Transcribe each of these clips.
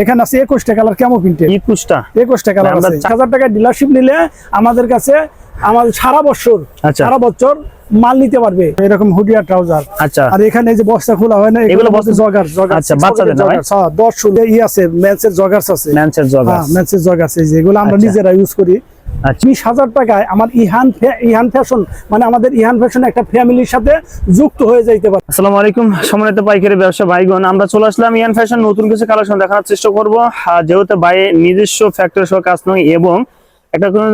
এখানে আছে একুশটা কালার কেমন একুশটা? একুশটা কালার আমরা আছে। হাজার টাকা ডিলারশিপ নিলে আমাদের কাছে আমাদের সারা বছর আচ্ছা। সারা বছর মাল নিতে পারবে। এরকম হুডিয়া ট্রাউজার আচ্ছা। আর এখানে যে বস্তা খোলা হয় না এগুলো বস্তা জগার জগার আচ্ছা, বাচ্চাদের না ভাই? দশ ষোলো ই আছে জগার্স আছে। হ্যাঁ জগার্স এই যে এগুলো আমরা আচ্ছা। নিজেরা ইউজ করি। বিশ হাজার টাকায় আমার ইহান ইহান ফ্যাশন মানে আমাদের ইহান ফ্যাশন একটা ফ্যামিলির সাথে যুক্ত হয়ে যাইতে পারে। আসসালামু আলাইকুম সম্মানিত পাইকারি ব্যবসা ভাইগণ আমরা চলে আসলাম ইয়ান ফ্যাশন নতুন কিছু কালেকশন দেখানোর চেষ্টা করব। যেহেতু ভাই নিজস্ব ফ্যাক্টরি সহ কাজ নয় এবং একটা কোনো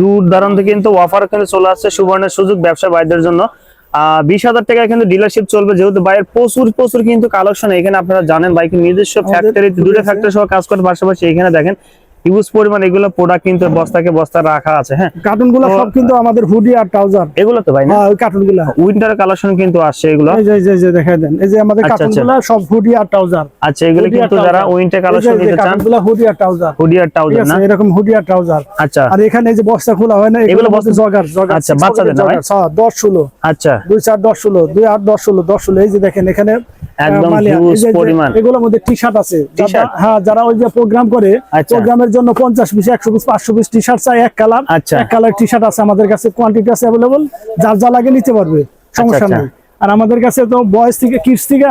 দূর দূরান্ত কিন্তু অফার কিন্তু চলে আসছে সুবর্ণের সুযোগ ব্যবসা ভাইদের জন্য। আহ বিশ হাজার টাকায় কিন্তু ডিলারশিপ চলবে যেহেতু ভাইয়ের প্রচুর প্রচুর কিন্তু কালেকশন এখানে আপনারা জানেন বাইক নিজস্ব ফ্যাক্টরি আছে। ফ্যাক্টরি সহ কাজ করে পাশাপাশি এখানে দেখেন হিউজ পরিমাণ এগুলো প্রোডাক্ট কিন্তু বস্তাকে বস্তা রাখা আছে হ্যাঁ? কার্টুনগুলো সব কিন্তু আমাদের হুডি আর ট্রাউজার এগুলো তো ভাই না? হ্যাঁ ওই কার্টুনগুলা উইন্টার কালেকশন কিন্তু আসছে এগুলো। এই যে এই যে- এই যে দেখাই দেন। এই যে আমাদের আচ্ছা, কার্টুন আচ্ছা। গুলা সব হুডি আর ট্রাউজার আচ্ছা এগুলো কিন্তু যারা উইন্টার কালেকশন নিতে চান কার্টুনগুলা হুডি আর ট্রাউজার হুডি আর ট্রাউজার না? এরকম হুডি আর ট্রাউজার আচ্ছা। আর এখানে এই যে বস্তা খোলা হয় না এগুলো বস্তা জগার জগার আচ্ছা, বাচ্চাদের না ভাই? joggers, হ্যাঁ, দশ ষোলো। আচ্ছা। দুই চার দশ ষোলো দুই আট দশ ষোলো দশ ষোলো এই যে দেখেন এখানে একদম যে- পরিমাণ। এগুলোর মধ্যে টি শার্ট আছে হ্যাঁ যারা ওই যে প্রোগ্রাম করে আচ্ছা। প্রোগ্রামের জন্য পঞ্চাশ পিস একশো পিস পাঁচশো পিস টি শার্ট চাই এক কালার আচ্ছা। এক কালার টি শার্ট আছে আমাদের কাছে কোয়ান্টিটি আছে অ্যাভেলেবল যার যা লাগে নিতে পারবে সমস্যা আচ্ছা। নেই আর আমাদের কাছে তো বয়স থেকে কিডস থেকে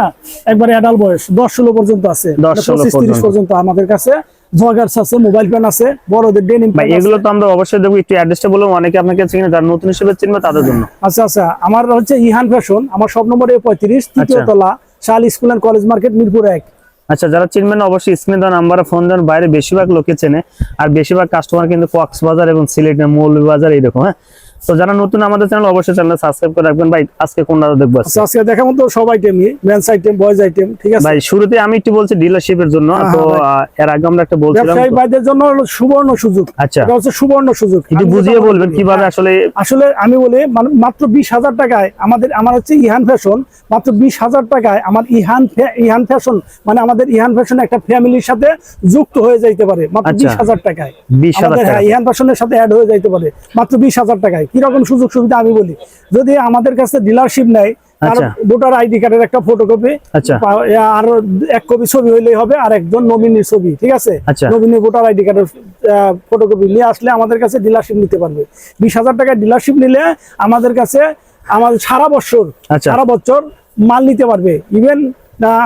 একবার বয়স দশ ষোলো পর্যন্ত আছে 10 ষোলো পঁচিশ তিরিশ পর্যন্ত। পর্যন্ত আমাদের কাছে জগার্স আছে মোবাইল প্যান আছে বড়দের ডেনিম ভাই এগুলো তো আমরা অবশ্যই দেখব একটু অ্যাড্রেসটা বলব অনেকে আপনাকে চিনে যারা নতুন হিসেবে চিনবে তাদের জন্য আচ্ছা আচ্ছা আমার হচ্ছে ইহান ফ্যাশন আমার সব নম্বর এ পঁয়ত্রিশ তৃতীয় আচ্ছা। তলা শাল school and college market Mirpur এক। আচ্ছা যারা চিনবেন, অবশ্যই স্ক্রিনে দেওয়া নাম্বারে ফোন দেন বাইরে বেশিরভাগ লোকে চেনে। আর বেশিরভাগ কাস্টমার কিন্তু কক্সবাজার এবং সিলেটের মৌলভীবাজার এইরকম হ্যাঁ? তো যারা নতুন আমাদের চ্যানেল অবশ্যই চ্যানেল সাবস্ক্রাইব করে রাখবেন। ভাই আজকে কোনটা দেখব আজকে? আচ্ছা আজকে দেখাবো তো সব আইটেমই মেন্স আইটেম বয়েজ আইটেম ঠিক আছে? ভাই শুরুতে আমি একটু বলছি ডিলারশিপের জন্য। হ্যাঁ, তো হ্যাঁ, এর আগে আমরা একটা বলছিলাম ব্যবসায়ী ভাইদের জন্য হলো সুবর্ণ সুযোগ। আচ্ছা। এটা হচ্ছে সুবর্ণ সুযোগ। একটু বুঝিয়ে বলবেন কীভাবে হ্যাঁ, আসলে আসলে আমি বলি মাত্র বিশ হাজার টাকায় আমাদের আমার হচ্ছে ইহান ফ্যাশন মাত্র বিশ হাজার টাকায় আমার ইহান ইহান ফ্যাশন মানে আমাদের ইহান ফ্যাশন একটা ফ্যামিলির সাথে যুক্ত হয়ে যাইতে পারে মাত্র আচ্ছা। বিশ হাজার টাকায়। বিশ হাজার আমাদের টাকা ইহান ফ্যাশনের সাথে অ্যাড হয়ে যাইতে পারে মাত্র বিশ হাজার টাকায়। কীরকম সুযোগ সুবিধা আমি বলি যদি আমাদের কাছে ডিলারশিপ নেয় আচ্ছা। ভোটার আইডি কার্ডের একটা ফটোকপি আচ্ছা আর এক কপি ছবি হইলেই হবে আর একজন নমিনির ছবি ঠিক আছে আচ্ছা। নমিনি ভোটার আইডি কার্ডের ফটোকপি নিয়ে আসলে আমাদের কাছে ডিলারশিপ নিতে পারবে বিশ হাজার টাকা ডিলারশিপ নিলে আমাদের কাছে আমাদের সারা বছর আচ্ছা। সারা বছর মাল নিতে পারবে ইভেন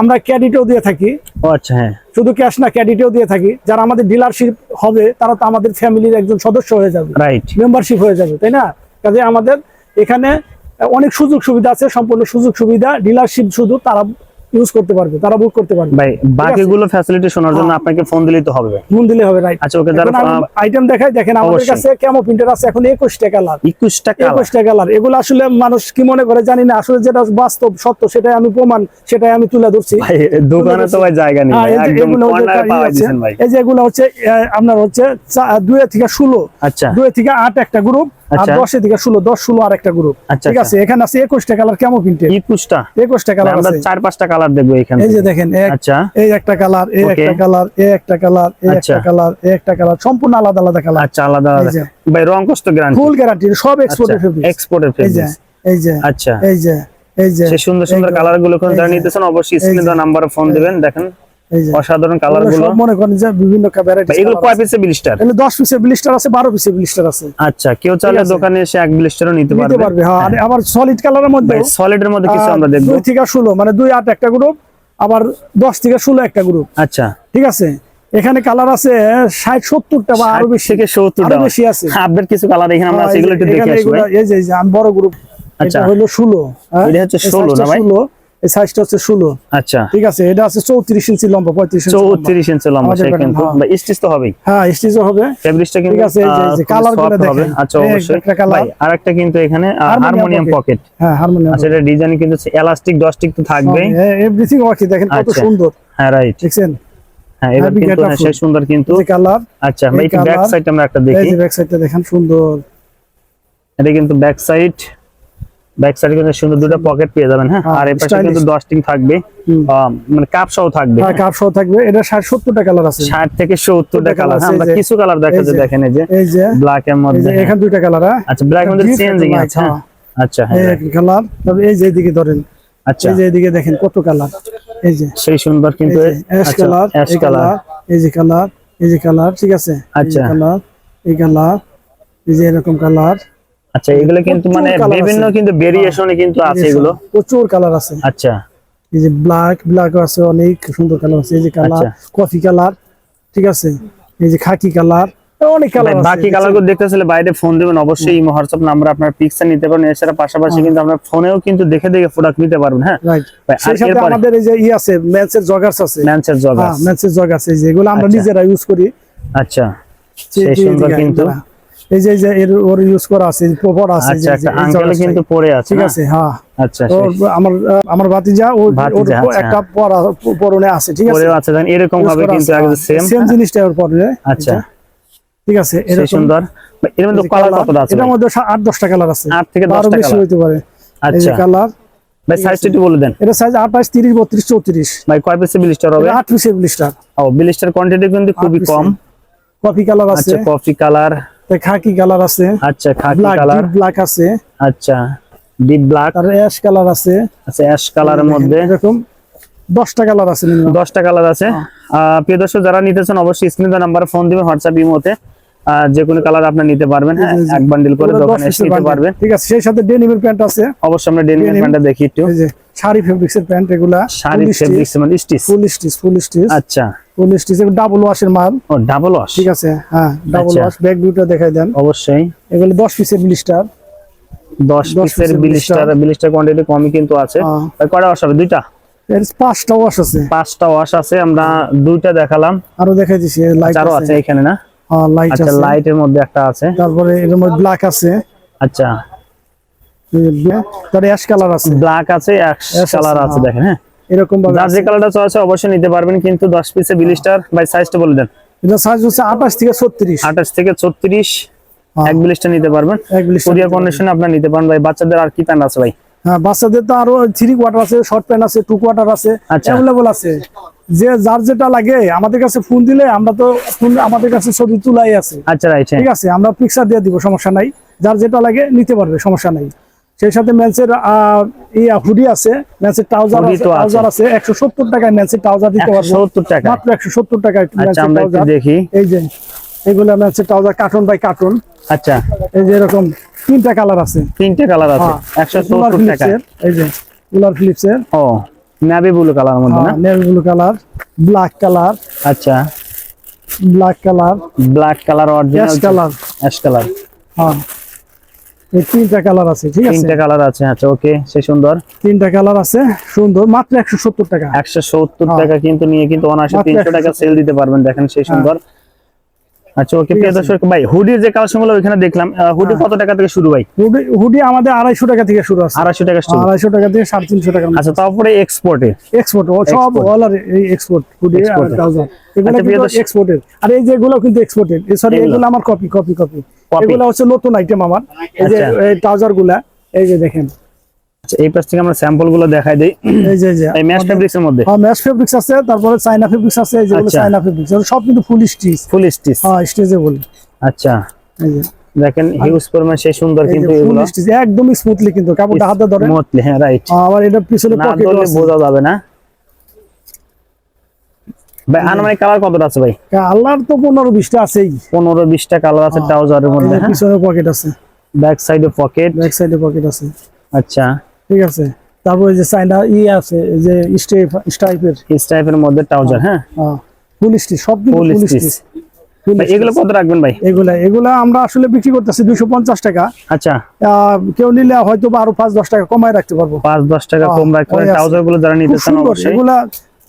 আমরা ক্যাডিটেও দিয়ে থাকি। আচ্ছা হ্যাঁ। শুধু ক্যাশ না ক্যাডিটেও দিয়ে থাকি। যারা আমাদের ডিলারশিপ হবে তারা তো আমাদের ফ্যামিলির একজন সদস্য হয়ে যাবে। রাইট মেম্বারশিপ হয়ে যাবে তাই না? কাজে আমাদের এখানে অনেক সুযোগ সুবিধা আছে সম্পূর্ণ সুযোগ সুবিধা। ডিলারশিপ শুধু তারা ইউজ করতে পারবে তারা বুক করতে পারবে। ভাই বাকিগুলো ফ্যাসিলিটি শোনার জন্য আপনাকে ফোন দিলেই তো হবে। মন দিলে হবে রাইট আচ্ছা ওকে যারা আইটেম দেখাই দেখেন আমাদের কাছে কেমন প্রিন্টার আছে এখন একুশটা কালার একুশটা কালার একুশটা কালার এগুলো আসলে মানুষ কি মনে করে জানি না আসলে যেটা বাস্তব সত্য সেটাই আমি প্রমাণ সেটাই আমি তুলে ধরছি। ভাই দোকানে তো ভাই জায়গা নেই হ্যাঁ, একদম কর্নারে পাওয়া আছে, দিয়েছেন ভাই। এই যে এগুলো হচ্ছে আপনার হচ্ছে চা- দুই থেকে ষোলো। আচ্ছা। দুই থেকে আট একটা গ্রুপ আর আচ্ছা। দশে থেকে ষোলো দশ ষোলো আর একটা গ্রুপ আচ্ছা, ঠিক আছে এখানে আছে একুশটা কালার কেমন কিনতে একুশটা। একুশটা কালার আমরা চার পাঁচটা কালার দেখব এখানে এই যে দেখেন আচ্ছা। এই একটা কালার এই একটা কালার এই একটা কালার এই আচ্ছা। একটা কালার এই একটা কালার সম্পূর্ণ আলাদা আলাদা কালার আচ্ছা আলাদা আলাদা। ভাই রং কষ্ট গ্যারান্টি ফুল গ্যারান্টি সব এক্সপোর্টের ফেব্রিক এক্সপোর্টের এই যে এই যে আচ্ছা। এই যে এই যে। সুন্দর সুন্দর কালারগুলো যারা নিতেছেন অবশ্যই স্ক্রিনে নাম্বারে ফোন দিবেন দেখেন। অসাধারণ কালারগুলো। মনে করেন যে বিভিন্ন ভ্যারাইটি এগুলো কয় পিসে ব্লিস্টার এগুলো 10 পিসের ব্লিস্টার আছে 12 পিসের ব্লিস্টার আছে। আচ্ছা কেউ চাইলে দোকানে এসে এক ব্লিস্টারও নিতে নিতে পারবে। পারবে হ্যাঁ আবার সলিড কালারের মধ্যে ভাই সলিডের মধ্যে কিছু আমরা দেখব। থেকে মানে দুই আট একটা গ্রুপ আবার দশ থেকে ষোলো একটা গ্রুপ আচ্ছা। ঠিক আছে? এখানে কালার আছে ষাট সত্তরটা বা আরও বেশি থেকে সত্তর আরও বেশি আছে। আপডেট কিছু কালার এখানে আমরা হ্যাঁ, একটু দেখে এখানে আসি এগুলো- ভাই। এই যে এই যে আমি বড় গ্রুপ আচ্ছা। এটা হলো ষোলো হ্যাঁ? এটা হচ্ছে এই 16 না ভাই? 16, এই সাইজটা হচ্ছে ষোলো। আচ্ছা। ঠিক আছে এটা আছে চৌত্রিশ ইঞ্চি লম্বা পঁয়ত্রিশ চৌত্রিশ ইঞ্চি লম্বা আমাদের সে প্যাটার্ন, কিন্তু হ্যাঁ। স্টিচ তো হবেই। হ্যাঁ স্টিচও হবে। ফেব্রিক্সটা কিন্তু ঠিক আছে, এই যে- এই যে কালারগুলো দেখেন। আচ্ছা অবশ্যই। কালার। ভাই আরেকটা কিন্তু এখানে হারমোনিয়াম পকেট হ্যাঁ হারমোনিয়াম আচ্ছা এটা ডিজাইন কিন্তু এলাস্টিক ডস্টিক তো থাকবে এভরিথিং ওকে দেখেন কত আচ্ছা। সুন্দর। হ্যাঁ রাইট দেখছেন? হ্যাঁ এবার কিন্তু হ্যাঁ, সুন্দর কিন্তু এই কালার আচ্ছা এই ব্যাক। সাইড আমরা একটা দেখি যে ব্যাক সাইডটা দেখেন সুন্দর। এটা কিন্তু ব্যাক সাইড ব্যাক সাইডে কিন্তু সুন্দর দুটো পকেট পেয়ে যাবেন হ্যাঁ? হ্যাঁ, আর এই পাশে। কিন্তু ডস্টিং থাকবে আহ, মানে কাপ সহ থাকবে। হ্যাঁ কাপ সহ থাকবে। এটা ষাট সত্তরটা কালার আছে। ষাট থেকে সত্তরটা colour কালার আছে, আমরা এই কিছু কালার দেখা এই যায় দেখেন এই যে এই যে ব্ল্যাক এর এই মধ্যে। হ্যাঁ। এখানে দুইটা কালার হ্যাঁ? আচ্ছা ব্ল্যাক এর মধ্যে চেঞ্জিং আছে black, হ্যাঁ। আচ্ছা এই হ্যাঁ কালার তবে এই যে এদিকে ধরেন আচ্ছা। এই যে এদিকে দেখেন কত কালার এই যে। সেই সুন্দর কিন্তু অ্যাশ আচ্ছা, কালার অ্যাশ কালার কালার এই যে কালার এই যে কালার ঠিক আছে? আচ্ছা। কালার এই কালার এই যে এরকম কালার আচ্ছা এগুলো কিন্তু মানে বিভিন্ন কিন্তু ভেরিয়েশনে কিন্তু আছে এগুলো। প্রচুর কালার আছে। আচ্ছা। এই যে ব্ল্যাক ব্ল্যাক আছে অনেক সুন্দর কালার আছে। এই যে কালার। কফি কালার ঠিক আছে? এই যে খাকি কালার অনেক কালার আছে বাকি কালারগুলো বাইরে ফোন দিবেন অবশ্যই এই হোয়াটসঅ্যাপ নাম্বার আপনার পিকচার নিতে পারেন এছাড়া পাশাপাশি কিন্তু আপনার ফোনেও কিন্তু দেখে দেখে প্রোডাক্ট নিতে পারবেন হ্যাঁ? সেই সাথে আমাদের এই যে ই আছে ম্যাচের জগার্স আছে। ম্যানসের জগ হ্যাঁ ম্যাচের জগ আছে এই যে এগুলো আমরা আচ্ছা। নিজেরা ইউজ করি। আচ্ছা। সেই সুন্দর কিন্তু। এই যে এর ওর ইউজ করা আছে প্রপার আছে আচ্ছা আঙ্কেল কিন্তু পড়ে আছে ঠিক আছে হ্যাঁ। আচ্ছা আমার আহ, আমার ভাতিজা ও ওর ভাতিজা, আচ্ছা। একটা পরনে আছে ঠিক আছে? পরেও আছে দেন এরকম ভাবে কিন্তু একদম সেম সেম জিনিসটা ওর পরনে আচ্ছা। ঠিক আছে সেই সুন্দর। এর মধ্যে কালার আছে এটার মধ্যে সা- আট দশটা কালার আছে। আট থেকে কালার হইতে পারে। আচ্ছা। কালার ভাই সাইজটা একটু বলে দেন। এটা সাইজ আঠাশ তিরিশ বত্রিশ চৌত্রিশ। ভাই কয় পিসে বিলিস্টার হবে? ব্লিস্টার ও বিলিস্টার কোয়ান্টিটি কিন্তু খুবই কম। কফি কালার আছে আচ্ছা কফি কালার খাকি কালার আছে। আচ্ছা খাকি কালার। ব্ল্যাক আছে। আচ্ছা ডিপ ব্ল্যাক আর অ্যাশ কালার আছে। আচ্ছা অ্যাশ কালারের মধ্যে। এরকম দশটা কালার আছে। দশটা কালার আছে। আহ, প্রিয় দর্শক যারা নিতেছেন অবশ্যই স্ক্রিনে নাম্বার ফোন দিবেন হোয়াটসঅ্যাপ ইমোতে যে কোনো কালার আপনি নিতে পারবেন হ্যাঁ। এক বান্ডিল করে দোকানে এসে নিতে পারবেন ঠিক আছে সেই সাথে ডেনিমের প্যান্ট আছে। অবশ্যই আমরা ডেনিমের। প্যান্টটা দেখি একটু। শাড়ি ফেব্রিক্স এর প্যান্ট এগুলা। শাড়ি ফেব্রিক্স মানে stitch full stitch full stitch আচ্ছা। ফুল স্টিচ ডাবল ওয়াশের মাল। ও ডাবল ওয়াশ ঠিক আছে হ্যাঁ ডাবল আচ্ছা। ওয়াশ ব্যাগ দুটো দেখাই দেন। অবশ্যই। এগুলো দশ পিসের ব্লিস্টার 10 দশ পিসের বিলিস্টার বিলিস্টার কোয়ান্টিটি কমই কিন্তু আছে। হ্যাঁ। কয়টা ওয়াশ হবে? দুইটা? এর পাঁচটা ওয়াশ আছে। পাঁচটা ওয়াশ আছে আমরা দুইটা দেখালাম। আরও দেখাই দিছি লাইট আছে। আছে এখানে না? লাইট আচ্ছা আছে। লাইটের মধ্যে একটা আছে। তারপরে এর মধ্যে ব্ল্যাক আছে। আচ্ছা। তার অ্যাশ কালার আছে। ব্ল্যাক আছে অ্যাশ কালার আছে হ্যাঁ। দেখেন হ্যাঁ। এরকম ভাবে যার যে কালারটা চয়েছে অবশ্যই নিতে পারবেন কিন্তু দশ পিসে বিলিস্টার বাই সাইজটা বলে দেন। এটা সাইজ হচ্ছে আঠাশ থেকে ছত্রিশ। আঠাশ থেকে ছত্রিশ হ্যাঁ। এক বিলিস্টার নিতে পারবেন। এক blister কোরিয়া নিতে পারবেন। কন্ডিশনে আপনার নিতে পারেন ভাই। বাচ্চাদের আর কি প্যান্ট আছে ভাই? হ্যাঁ বাচ্চাদের তো আরও থ্রি কোয়ার্টার আছে শর্ট প্যান্ট আছে টু কোয়ার্টার আছে আচ্ছা। অ্যাভেলেবল আছে। যে যার যেটা লাগে আমাদের কাছে ফোন দিলে আমরা তো ফোন আমাদের কাছে ছবি তুলাই আছে। আচ্ছা রাইট ঠিক আছে আমরা পিকচার দিয়ে দিব সমস্যা নাই। যার যেটা লাগে নিতে পারবে সমস্যা নাই। সেই সাথে ম্যান্সের ইয়া হুডি আছে ম্যান্সের ট্রাউজার আছে ট্রাউজার আছে। একশো সত্তর টাকায় ম্যান্সের ট্রাউজার দিতে পারব। সত্তর টাকা। মাত্র একশো সত্তর টাকায় আচ্ছা আমরা একটু দেখি। এই যে এগুলো ম্যান্সের ট্রাউজার কার্টুন বাই কার্টুন আচ্ছা। এই যে এরকম তিনটা কালার আছে। তিনটে কালার আছে হ্যাঁ, একশো কুলার সত্তর টাকা। এই যে কুলার ফিলিপসের ও। নাভি ব্লু কালার মধ্যে না? Navy blue colour black colour আচ্ছা। Black colour black colour original colour ash colour হ্যাঁ। এই তিনটা কালার আছে ঠিক আছে? তিনটে কালার আছে আচ্ছা ওকে সে সুন্দর। তিনটা কালার আছে সুন্দর মাত্র একশো সত্তর টাকা। একশো সত্তর হ্যাঁ। টাকা কিন্তু নিয়ে কিন্তু অনায়াসে মাত্র তিনশো টাকা সেল দিতে পারবেন দেখেন সেই সুন্দর। আচ্ছা ওকে প্রিয় দর্শক ভাই হুডির যে কালেকশনগুলো ওইখানে দেখলাম হুডি হ্যাঁ। কত টাকা থেকে শুরু ভাই? হুডি হুডি আমাদের আড়াইশো টাকা থেকে শুরু আছে। আড়াইশো টাকা শুরু। আড়াইশো টাকা থেকে সাড়ে তিনশো টাকা। আচ্ছা তারপরে এক্সপোর্টে এক্সপোর্ট সব অল আর এক্সপোর্ট হুডি আর Export এর। ট্রাউজার এগুলো আচ্ছা, কিন্তু এক্সপোর্টের আর এই যেগুলো কিন্তু এক্সপোর্টের সরি এগুলো? আমার কপি কপি কপি? এগুলো হচ্ছে নতুন আইটেম আমার। এই যে আচ্ছা। এই ট্রাউজারগুলা এই যে দেখেন। আচ্ছা এই পাশ থেকে আমরা স্যাম্পলগুলো দেখাই দিই। এই ম্যাচ ফেব্রিক্স এর মধ্যে? হ্যাঁ ম্যাশ ফেব্রিক্স আছে তারপরে চাইনা ফেব্রিক্স আছে যেগুলো আচ্ছা। চাইনা ফেব্রিক্স সব কিন্তু ফুল স্টিচ ফুল স্টিচ হ্যাঁ আচ্ছা। এই যে। দেখেন হিউজ পরিমাণ সেই সুন্দর কিন্তু এগুলো। স্টিচ একদম স্মুথলি কিন্তু কাপড়টা হাতে ধরে। মতলি হ্যাঁ রাইট আবার এটা পিছনে পকেট আছে। বোঝা যাবে না। ভাই আনুমানিক কালার কতটা আছে ভাই? আল্লাহর তো পনেরো বিশটা আছেই। পনেরো বিশটা কালার আছে ট্রাউজারের এই মধ্যে হ্যাঁ। পিছনে পকেট আছে। ব্যাক সাইডে পকেট ব্যাক সাইডে পকেট আছে। আচ্ছা। ঠিক আছে? তারপরে যে চাইনা ই আছে যে স্টেপ স্টাইপের। ইস টাইপের মধ্যে ট্রাউজার হ্যাঁ? ফুল স্টিচ সব ফুল। স্টিচ। এগুলো কত রাখবেন ভাই? এগুলা এগুলা আমরা আসলে বিক্রি করতেছি দুইশো পঞ্চাশ টাকা। আচ্ছা। কেউ নিলে হয়তো আরও পাঁচ দশ টাকা কমায় রাখতে পারব। পাঁচ দশ টাকা কম ট্রাউজারগুলো যারা নিতে খুব চান এগুলা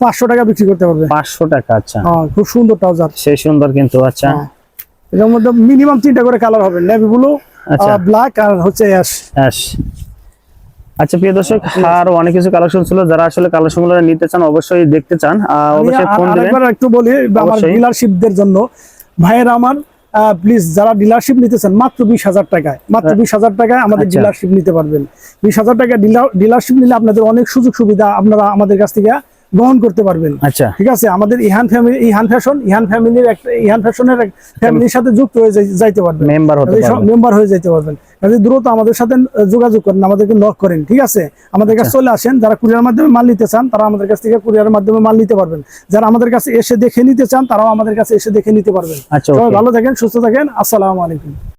পাঁচশো টাকা বিক্রি করতে পারবে। পাঁচশো টাকা আচ্ছা। হ্যাঁ, খুব সুন্দর ট্রাউজার। সেই সুন্দর কিন্তু আচ্ছা। এটার মধ্যে মিনিমাম তিনটা করে কালার হবে নেভি ব্লু আচ্ছা। ব্ল্যাক আর হচ্ছে অ্যাশ অ্যাশ আচ্ছা প্রিয় দর্শক আর অনেক কিছু কালেকশন ছিল। যারা আসলে কালেকশনগুলো নিতে চান অবশ্যই দেখতে চান। অবশ্যই ফোন দিবেন। একটু বলি আমার। ডিলারশিপদের জন্য। ভাইয়ের আমার প্লিজ যারা ডিলারশিপ নিতে চান মাত্র বিশ হাজার টাকায় মাত্র বিশ হাজার টাকায় আমাদের আচ্ছা। ডিলারশিপ নিতে পারবেন। বিশ হাজার টাকা ডিলারশিপ নিলে আপনাদের অনেক সুযোগ সুবিধা আপনারা আমাদের কাছ থেকে গ্রহণ করতে পারবেন। আচ্ছা। ঠিক আছে? আমাদের ইহান ফ্যামিলি ইহান ফ্যাশন ইহান ফ্যামিলির একটা ইহান ফ্যাশনের ফ্যামিলির সাথে যুক্ত হয়ে যাইতে পারবেন। মেম্বার হতে পারবেন। মেম্বার হয়ে যেতে পারবেন। কাজে দ্রুত আমাদের সাথে যোগাযোগ করেন আমাদেরকে নক করেন ঠিক আছে? আমাদের কাছে আচ্ছা। চলে আসেন যারা কুরিয়ার মাধ্যমে মাল নিতে চান তারা আমাদের কাছ থেকে কুরিয়ারের মাধ্যমে মাল নিতে পারবেন। যারা আমাদের কাছে এসে দেখে নিতে চান তারাও আমাদের কাছে এসে দেখে নিতে পারবেন। আচ্ছা সবাই ভালো থাকেন সুস্থ থাকেন। আসসালামু আলাইকুম।